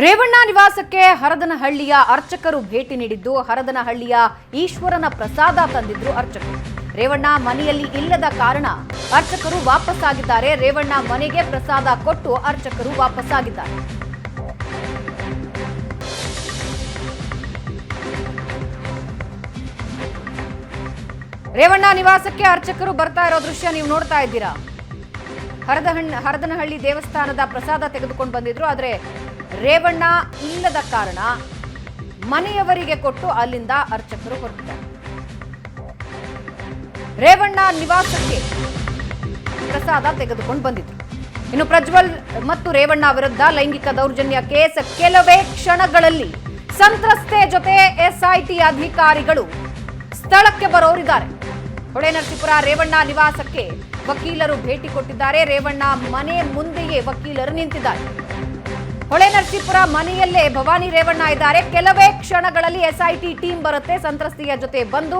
ರೇವಣ್ಣ ನಿವಾಸಕ್ಕೆ ಹರದನಹಳ್ಳಿಯ ಅರ್ಚಕರು ಭೇಟಿ ನೀಡಿದ್ದು ಹರದನಹಳ್ಳಿಯ ಈಶ್ವರನ ಪ್ರಸಾದ ತಂದಿದ್ರು ಅರ್ಚಕರು. ರೇವಣ್ಣ ಮನೆಯಲ್ಲಿ ಇಲ್ಲದ ಕಾರಣ ಅರ್ಚಕರು ವಾಪಸ್ಸಾಗಿದ್ದಾರೆ. ರೇವಣ್ಣ ಮನೆಗೆ ಪ್ರಸಾದ ಕೊಟ್ಟು ಅರ್ಚಕರು ವಾಪಸ್ಸಾಗಿದ್ದಾರೆ. ರೇವಣ್ಣ ನಿವಾಸಕ್ಕೆ ಅರ್ಚಕರು ಬರ್ತಾ ಇರೋ ದೃಶ್ಯ ನೀವು ನೋಡ್ತಾ ಇದ್ದೀರಾ? ಹರದಹಣ್ಣ ಹರದನಹಳ್ಳಿ ದೇವಸ್ಥಾನದ ಪ್ರಸಾದ ತೆಗೆದುಕೊಂಡು ಬಂದಿದ್ರು. ಆದರೆ ರೇವಣ್ಣ ಇಲ್ಲದ ಕಾರಣ ಮನೆಯವರಿಗೆ ಕೊಟ್ಟು ಅಲ್ಲಿಂದ ಅರ್ಚಕರು ಹೊರಟಿದ್ದಾರೆ ರೇವಣ್ಣ ನಿವಾಸಕ್ಕೆ ಪ್ರಸಾದ ತೆಗೆದುಕೊಂಡು ಬಂದಿದ್ರು. ಇನ್ನು ಪ್ರಜ್ವಲ್ ಮತ್ತು ರೇವಣ್ಣ ವಿರುದ್ಧ ಲೈಂಗಿಕ ದೌರ್ಜನ್ಯ ಕೇಸ್ ಕೆಲವೇ ಕ್ಷಣಗಳಲ್ಲಿ ಸಂತ್ರಸ್ತೆ ಜೊತೆ ಎಸ್ಐಟಿ ಅಧಿಕಾರಿಗಳು ಸ್ಥಳಕ್ಕೆ ಬರೋರಿದ್ದಾರೆ. ಹೊಳೆನರಸೀಪುರ ರೇವಣ್ಣ ನಿವಾಸಕ್ಕೆ ವಕೀಲರು ಭೇಟಿ ಕೊಟ್ಟಿದ್ದಾರೆ. ರೇವಣ್ಣ ಮನೆ ಮುಂದೆಯೇ ವಕೀಲರು ನಿಂತಿದ್ದಾರೆ. ಹೊಳೆನರಸೀಪುರ ಮನೆಯಲ್ಲೇ ಭವಾನಿ ರೇವಣ್ಣ ಇದ್ದಾರೆ. ಕೆಲವೇ ಕ್ಷಣಗಳಲ್ಲಿ ಎಸ್ಐಟಿ ಟೀಮ್ ಬರುತ್ತೆ. ಸಂತ್ರಸ್ತೆಯ ಜೊತೆ ಬಂದು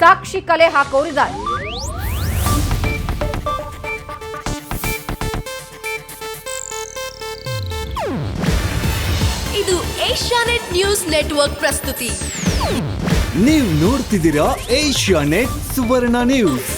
ಸಾಕ್ಷಿ ಕಲೆ ಹಾಕೋರಿದ್ದಾರೆ ಇದು ಏಷ್ಯಾನೆಟ್ ನ್ಯೂಸ್ ನೆಟ್ವರ್ಕ್ ಪ್ರಸ್ತುತಿ. ನೀವು ನೋಡ್ತಿದ್ದೀರಾ ಏಷ್ಯಾ ನೆಟ್ ಸುವರ್ಣ ನ್ಯೂಸ್.